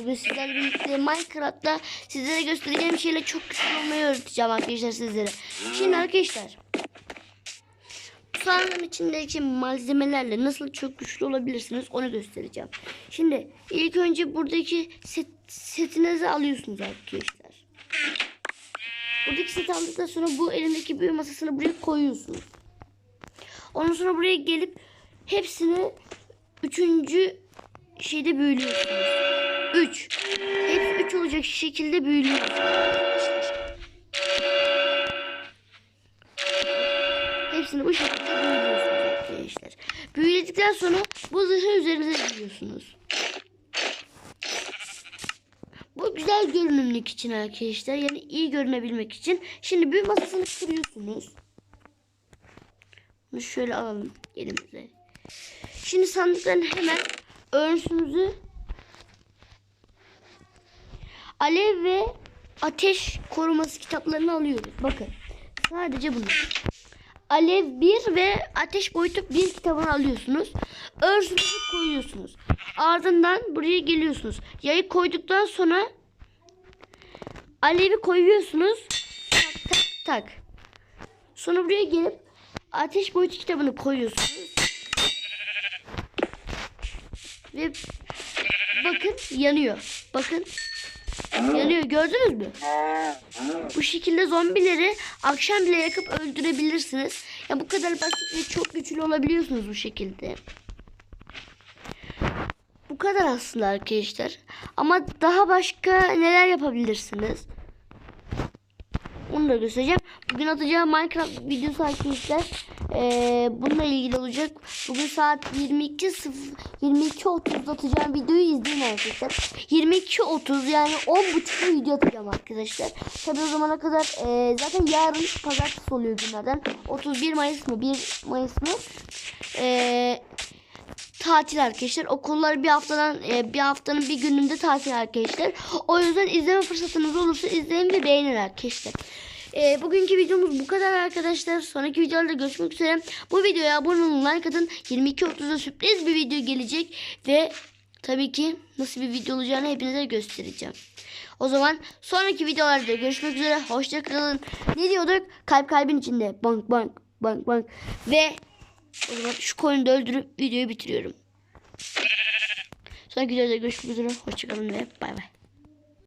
Bugün sizlerle birlikte Minecraft'ta sizlere göstereceğim şeyler çok güzel olmayı öğreteceğim arkadaşlar sizlere. Şimdi arkadaşlar Soğanların içindeki malzemelerle nasıl çok güçlü olabilirsiniz onu göstereceğim. Şimdi ilk önce buradaki set, setinizi alıyorsunuz arkadaşlar. Buradaki seti aldıktan sonra bu elindeki büyü masasını buraya koyuyorsunuz. Ondan sonra buraya gelip hepsini üçüncü şeyde bölüyorsunuz. 3. Hepsi 3 olacak şekilde büyülüyor. Hepsini bu şekilde büyülüyorsunuz arkadaşlar. Büyüledikten sonra bu zırhı üzerinize giyiyorsunuz. Bu güzel görünümlük için arkadaşlar. Yani iyi görünebilmek için. Şimdi büyü masasını kırıyorsunuz. Bunu şöyle alalım elimize. Şimdi sandıkların hemen örünsümüzü alev ve ateş koruması kitaplarını alıyoruz. Bakın. Sadece bunlar. Alev 1 ve ateş boyutu 1 kitabını alıyorsunuz. Örsünüzü koyuyorsunuz. Ardından buraya geliyorsunuz. Yayı koyduktan sonra alevi koyuyorsunuz. Tak tak tak. Sonra buraya gelip ateş boyutu kitabını koyuyorsunuz. Ve bakın yanıyor. Bakın yanıyor gördünüz mü? Bu şekilde zombileri akşam bile yakıp öldürebilirsiniz. Ya bu kadar basit ve çok güçlü olabiliyorsunuz bu şekilde. Bu kadar aslında arkadaşlar. Ama daha başka neler yapabilirsiniz? Onu da göstereceğim. Bugün atacağım Minecraft videosu arkadaşlar. Ee, bununla ilgili olacak. Bugün saat 22.0 22.30'da atacağım videoyu izleyin arkadaşlar. 22.30 yani 10.30'da video atacağım arkadaşlar. Tabi o zamana kadar e, zaten yarın pazartesi oluyor günlerden. 31 Mayıs mı 1 Mayıs mı? Eee tatil arkadaşlar. Okullar bir haftadan e, bir haftanın bir gününde tatil arkadaşlar. O yüzden izleme fırsatınız olursa izleyin ve beğenin arkadaşlar. E, bugünkü videomuz bu kadar arkadaşlar. Sonraki videolarda görüşmek üzere. Bu videoya abone olun, like atın. 22.30'da sürpriz bir video gelecek ve tabii ki nasıl bir video olacağını hepinize göstereceğim. O zaman sonraki videolarda görüşmek üzere. Hoşça kalın. Ne diyorduk? Kalp kalbin içinde. Bank bank bank bank. Ve o zaman şu koyunu da öldürüp videoyu bitiriyorum. Sonraki videoda görüşmek üzere. Hoşçakalın ve bay bay.